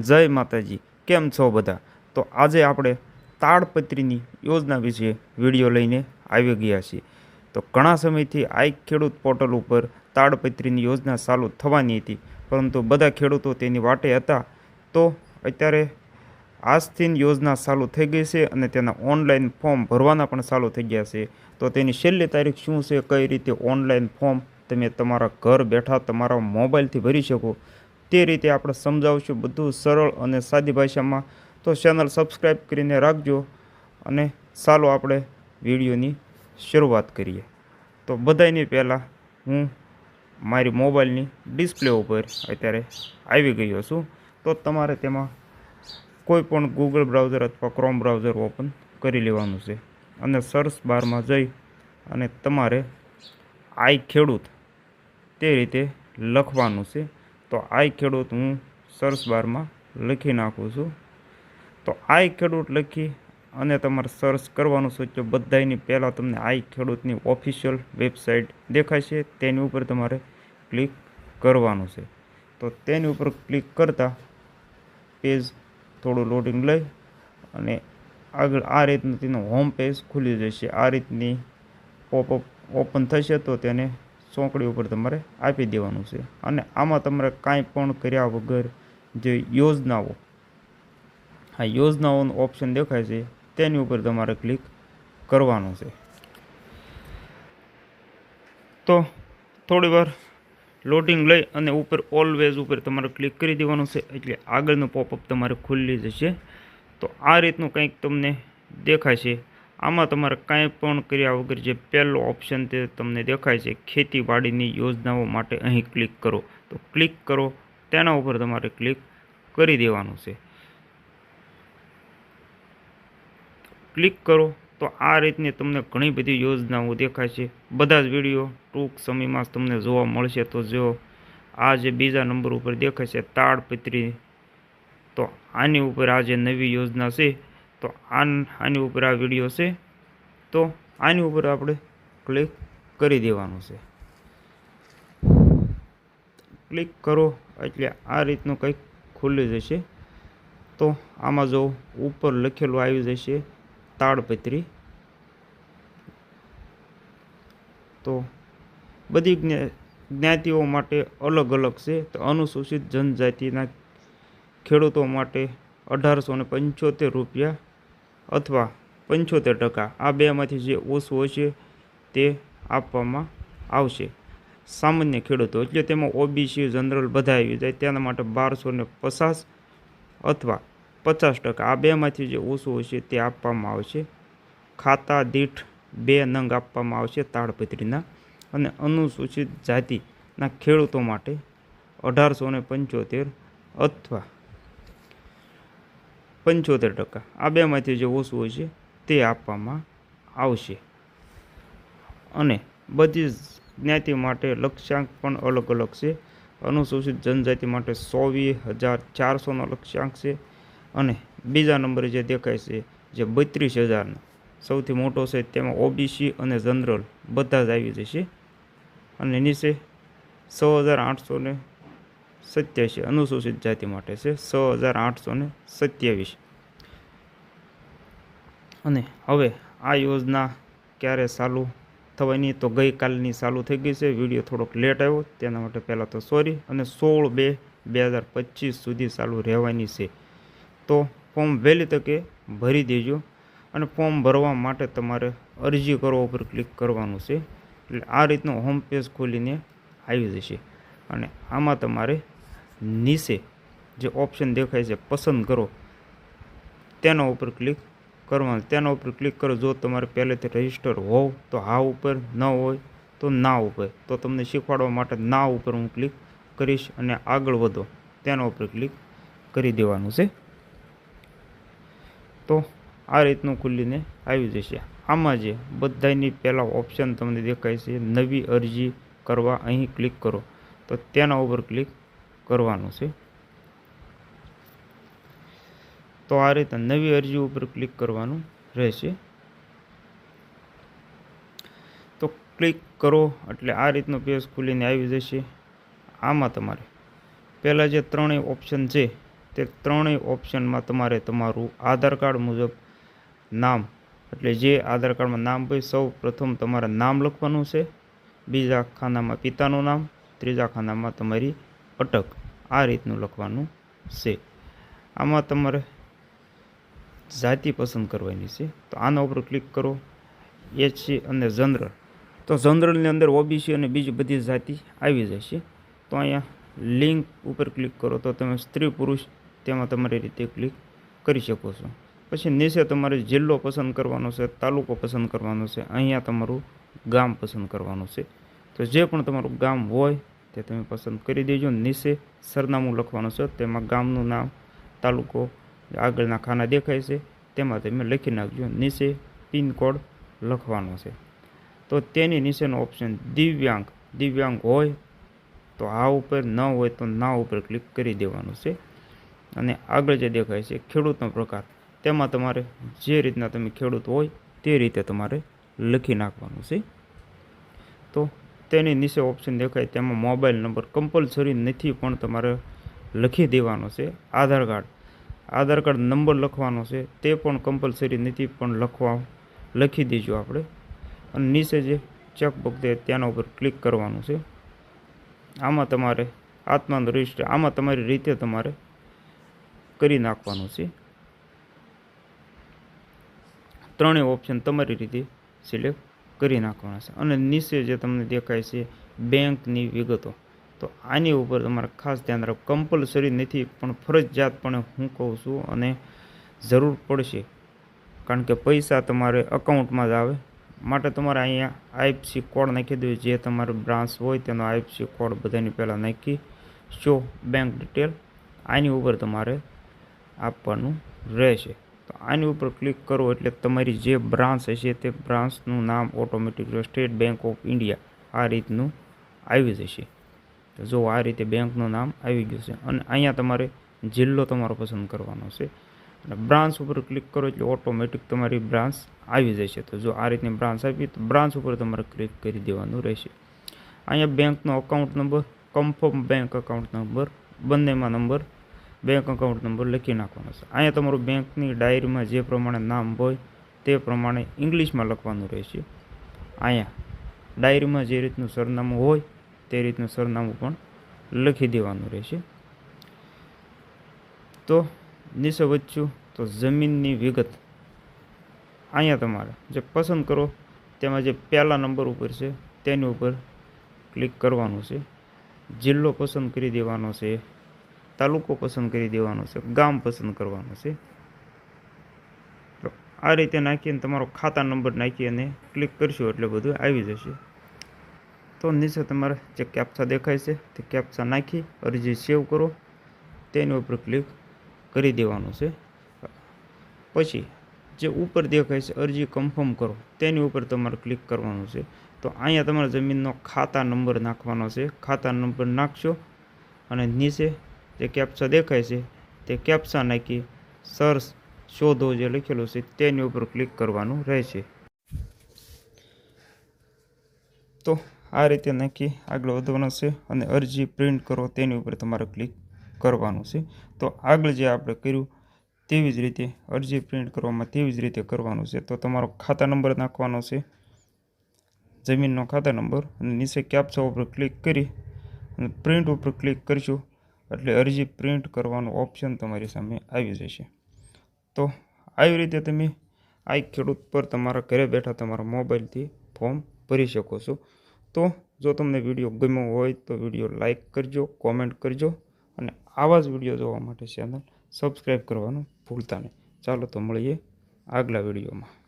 જય માતાજી. કેમ છો બધા? તો આજે આપણે તાડપત્રીની યોજના વિશે વીડિયો લઈને આવી ગયા છીએ. તો ઘણા સમયથી આ ખેડૂત પોર્ટલ ઉપર તાડપત્રીની યોજના ચાલુ થવાની હતી. પરંતુ બધા ખેડૂતો તેની વાટે હતા. તો અત્યારે આજથી યોજના ચાલુ થઈ ગઈ છે અને તેના ઓનલાઈન ફોર્મ ભરવાના પણ ચાલુ થઈ ગયા છે. તો તેની છેલ્લી તારીખ શું છે, કઈ રીતે ઓનલાઈન ફોર્મ તમે તમારા ઘર બેઠા તમારા મોબાઈલથી ભરી શકો? તે રીતે આપણે સમજાવશું બધું સરળ અને સાદી ભાષામાં. તો ચેનલ સબસ્ક્રાઈબ કરીને રાખજો અને ચાલો આપણે વિડીયોની શરૂઆત કરીએ. તો બધાની પહેલાં હું મારી મોબાઈલની ડિસ્પ્લે ઉપર અત્યારે આવી ગયો છું. તો તમારે તેમાં કોઈ પણ ગૂગલ બ્રાઉઝર અથવા ક્રોમ બ્રાઉઝર ઓપન કરી લેવાનું છે. અને સર્ચ બારમાં જઈ અને તમારે આઈ ખેડૂત તે રીતે લખવાનું છે. તો આઈ ખેડૂત હું સર્ચ બારમાં લખી નાખું છું. તો આઈ ખેડૂત લખી અને તમારે સર્ચ કરવાનું છે તો બધાની પહેલાં તમને આઈ ખેડૂતની ઓફિશિયલ વેબસાઇટ દેખાશે તેની ઉપર તમારે ક્લિક કરવાનું છે. તો તેની ઉપર ક્લિક કરતાં પેજ થોડું લોડિંગ લઈ અને આગળ આ રીતનું તેનું હોમ પેજ ખુલી જશે. આ રીતની પોપઅપ ઓપન થશે તો તેને ચોકડી ઉપર તમારે આપી દેવાનું છે. અને આમાં તમારે કાંઈ પણ કર્યા વગર જે યોજનાઓ, આ યોજનાઓનું ઓપ્શન દેખાય છે, તેની ઉપર તમારે ક્લિક કરવાનું છે. તો થોડી વાર લોડિંગ લઈ અને ઉપર ઓલવેઝ ઉપર તમારે ક્લિક કરી દેવાનું છે, એટલે આગળનું પોપઅપ તમારે ખુલ્લી જશે. તો આ રીતનું કંઈક તમને દેખાય છે. આમાં તમારે કાંઈ પણ કર્યા વગર જે પહેલો ઓપ્શન તે તમને દેખાય છે, ખેતીવાડીની યોજનાઓ માટે અહીં ક્લિક કરો. તો ક્લિક કરો, તેના ઉપર તમારે ક્લિક કરી દેવાનું છે. ક્લિક કરો, તો આ રીતની તમને ઘણી બધી યોજનાઓ દેખાય છે. બધા જ વીડિયો ટૂંક સમયમાં તમને જોવા મળશે. તો જો આ જે બીજા નંબર ઉપર દેખાય છે, તાડપત્રી, તો આની ઉપર આ જે નવી યોજના છે તો આન, આની ઉપર આ વીડિયો છે. તો આની ઉપર આપણે ક્લિક કરી દેવાનું છે. ક્લિક કરો એટલે આ રીતનું કંઈક ખુલ્લી જશે. તો આમાં જો ઉપર લખેલું આવી જશે તાડપત્રી. તો બધી જ્ઞા- જ્ઞાતિઓ માટે અલગ અલગ છે. તો અનુસૂચિત જનજાતિના ખેડૂતો માટે અઢારસો ને પંચોતેર રૂપિયા અથવા પંચોતેર ટકા. આ બેમાંથી જે ઓછું હશે તે આપવામાં આવશે. સામાન્ય ખેડૂતો, એટલે તેમાં ઓબીસી જનરલ બધા આવી જાય, તેના માટે બારસો ને પચાસ અથવા પચાસ ટકા. આ બેમાંથી જે ઓછું હશે તે આપવામાં આવશે. ખાતા દીઠ બે નંગ આપવામાં આવશે તાડપત્રીના અને અનુસૂચિત જાતિના ખેડૂતો માટે અઢારસો ને પંચોતેર અથવા પંચોતેર ટકા. આ બેમાંથી જે ઓછું હોય છે, તે આપવામાં આવશે. અને બધી જ્ઞાતિ માટે લક્ષ્યાંક પણ અલગ અલગ છે. અનુસૂચિત જનજાતિ માટે સોવી હજાર ચારસોનો લક્ષ્યાંક છે. અને બીજા નંબરે જે દેખાય છે, જે બત્રીસ હજારનો. સૌથી મોટો છે, તેમાં ઓબીસી અને જનરલ બધા જ આવી જશે. અને નીચે છ હજાર આઠસો ને સત્યાસી અનુસૂચિત જાતિ માટે છે છ હજાર આઠસો ને સત્યાવીસ. અને હવે આ યોજના ક્યારે ચાલુ થવાની તો ગઈકાલની ચાલુ થઈ ગઈ છે. વીડિયો થોડોક લેટ આવ્યો, તેના માટે પહેલાં તો સોરી અને સોળ બે બે હજાર પચીસ સુધી ચાલુ રહેવાની છે. તો ફોર્મ વહેલી તકે ભરી દેજો અને ફોર્મ ભરવા માટે તમારે અરજી કરવા ઉપર ક્લિક કરવાનું છે. એટલે આ રીતનું હોમ પેજ ખોલીને આવી જશે. અને આમાં તમારે નીચે જે ઓપ્શન દેખાય છે, પસંદ કરો. તેના ઉપર ક્લિક કરવાનું. તેના ઉપર ક્લિક કરો. જો તમારે પહેલેથી રજિસ્ટર હોવ, તો હા ઉપર, ન હોય, તો ના ઉપર તો તમને શીખવાડવા માટે ના ઉપર હું ક્લિક કરીશ અને આગળ વધો. તેના ઉપર ક્લિક કરી દેવાનું છે. તો આ રીતનું ખુલીને આવી જશે. આમાં જે બધાની પહેલાં ઓપ્શન તમને દેખાય છે, નવી અરજી કરવા. અહીં ક્લિક કરો. તો તેના ઉપર ક્લિક કરવાનું છે. તો આ રીતે નવી અરજી ઉપર ક્લિક કરવાનું રહેશે. તો ક્લિક કરો એટલે આ રીતનો પેજ ખુલીને આવી જશે. આમાં તમારે પહેલાં જે ત્રણેય ઓપ્શન છે, તે ત્રણેય ઓપ્શનમાં તમારે તમારું આધાર કાર્ડ મુજબ નામ, એટલે જે આધાર કાર્ડમાં નામ હોય સૌ પ્રથમ તમારે નામ લખવાનું છે. બીજા ખાનામાં પિતાનું નામ, ત્રીજા ખાનામાં તમારી અટક આ રીતનું લખવાનું છે. આમાં તમારે જાતિ પસંદ કરવાની છે. તો આના ઉપર ક્લિક કરો. એચસી અને જનરલ. તો જનરલની અંદર ઓબીસી અને બીજી બધી જાતિ આવી જશે. તો અહીંયા લિંક ઉપર ક્લિક કરો તો તમે સ્ત્રી પુરુષ તેમાં તમારી રીતે ક્લિક કરી શકો છો. પછી નીચે તમારે જિલ્લો પસંદ કરવાનો છે, તાલુકો પસંદ કરવાનો છે. અહીંયા તમારું ગામ પસંદ કરવાનું છે. તો જે પણ તમારું ગામ હોય તે તમે પસંદ કરી દેજો. નીચે સરનામું લખવાનું છે. તેમાં ગામનું નામ, તાલુકો, આગળના ખાના દેખાય છે. તેમાં તમે લખી નાખજો. નીચે પિનકોડ લખવાનો છે. તો તેની નીચેનો ઓપ્શન દિવ્યાંગ. દિવ્યાંગ હોય તો આ ઉપર, ન હોય તો ના ઉપર ક્લિક કરી દેવાનું છે. અને આગળ જે દેખાય છે, ખેડૂતનો પ્રકાર. તેમાં તમારે જે રીતના તમે ખેડૂત હોય તે રીતે તમારે લખી નાખવાનું છે. તો તેની નીચે ઓપ્શન દેખાય તેમાં મોબાઈલ નંબર કમ્પલસરી નથી, પણ તમારે લખી દેવાનો છે. Aadhaar card. Aadhaar card number લખવાનો છે. તે પણ કમ્પલસરી નથી, પણ લખવા, લખી દેજો આપણે. અને નીચે જે ચેકબુક છે તેના ઉપર ક્લિક કરવાનું છે. આમાં તમારે આત્માનું રજિસ્ટર આમાં તમારી રીતે તમારે કરી નાખવાનું છે. ત્રણેય ઓપ્શન તમારી રીતે સિલેક્ટ કરી નાખવાના છે. અને નીચે જે તમને દેખાય છે, બેંકની વિગતો. તો આની ઉપર તમારે ખાસ ધ્યાન રાખો. કમ્પલસરી નથી, પણ ફરજિયાતપણે હું કહું છું અને જરૂર પડશે. કારણ કે પૈસા તમારે અકાઉન્ટમાં જ આવે. માટે તમારે અહીંયા આઈએફસી કોડ નાખી દો જે તમારો બ્રાન્ચ હોય તેનો આઈએફસી કોડ બધાની પહેલાં નાખી. શો બેંક ડિટેલ આની ઉપર તમારે આપવાનું રહેશે. તો આની ઉપર ક્લિક કરો એટલે તમારી જે બ્રાન્ચ હશે તે બ્રાન્ચનું નામ automatic State Bank of India આ રીતનું આવી જશે. તો જો આ રીતે બેંકનું નામ આવી ગયું છે અને અહીંયા તમારે જિલ્લો તમારો પસંદ કરવાનો છે. અને બ્રાન્ચ ઉપર ક્લિક કરો એટલે ઓટોમેટિક તમારી બ્રાન્ચ આવી જશે. તો જો આ રીતની બ્રાન્ચ આવી તો બ્રાન્ચ ઉપર તમારે ક્લિક કરી દેવાનું રહેશે. અહીંયા બેંકનો account number confirm bank account number બંનેમાં નંબર બેંક અકાઉન્ટ નંબર લખી નાખવાનો છે. અહીંયા તમારું બેંકની ડાયરીમાં જે પ્રમાણે નામ હોય તે પ્રમાણે ઇંગ્લિશમાં લખવાનું રહેશે. અહીંયા ડાયરીમાં જે રીતનું સરનામું હોય તે રીતનું સરનામું પણ લખી દેવાનું રહેશે. તો નીચે વચ્ચું તો જમીનની વિગત. અહીંયા તમારે જે પસંદ કરો તેમાં જે પહેલા નંબર ઉપર છે તેની ઉપર ક્લિક કરવાનું છે. જિલ્લો પસંદ કરી દેવાનો છે. તાલુકો પસંદ કરી દેવાનો છે, ગામ પસંદ કરવાનું છે. આ રીતે નાખીને તમારો ખાતા નંબર નાખી અને ક્લિક કરશો એટલે બધું આવી જશે. તો નીચે તમારે જે કેપ્ચા દેખાય છે, તે કેપ્ચા નાખી અરજી સેવ કરો. તેની ઉપર ક્લિક કરી દેવાનું છે. પછી જે ઉપર દેખાય છે, અરજી કન્ફર્મ કરો. તેની ઉપર તમારે ક્લિક કરવાનું છે. તો અહીંયા તમારે જમીનનો ખાતા નંબર નાખવાનો છે. ખાતા નંબર નાખશો અને નીચે જે કેપ્ચા દેખાય છે, તે કેપ્ચા નાખી સર્ચ શોધો જે લખેલું છે, તેની ઉપર ક્લિક કરવાનું રહેશે. તો આ રીતે નાખી આગળ વધવાનું છે અને અરજી પ્રિન્ટ કરો, તેની ઉપર તમારે ક્લિક કરવાનું છે. તો આગળ જે આપણે કર્યું, તેવી જ રીતે અરજી પ્રિન્ટ કરવામાં તેવી જ રીતે કરવાનું છે. તો તમારો ખાતા નંબર નાખવાનો છે, જમીનનો ખાતા નંબર અને નીચે કેપ્ચા ઉપર ક્લિક કરી અને પ્રિન્ટ ઉપર ક્લિક કરશું એટલે અરજી પ્રિન્ટ કરવાનું ઓપ્શન તમારી સામે આવી જશે. તો આવી રીતે તમે આ ખેડૂત પર તમારા ઘરે બેઠા તમારા મોબાઈલથી ફોર્મ ભરી શકો છો. તો જો તમને વીડિયો ગમ્યો હોય તો વીડિયો લાઈક કરજો કોમેન્ટ કરજો અને આવા જ વીડિયો જોવા માટે ચેનલ સબસ્ક્રાઈબ કરવાનું ભૂલતા નહીં. ચાલો તો મળીએ આગલા વિડીયોમાં.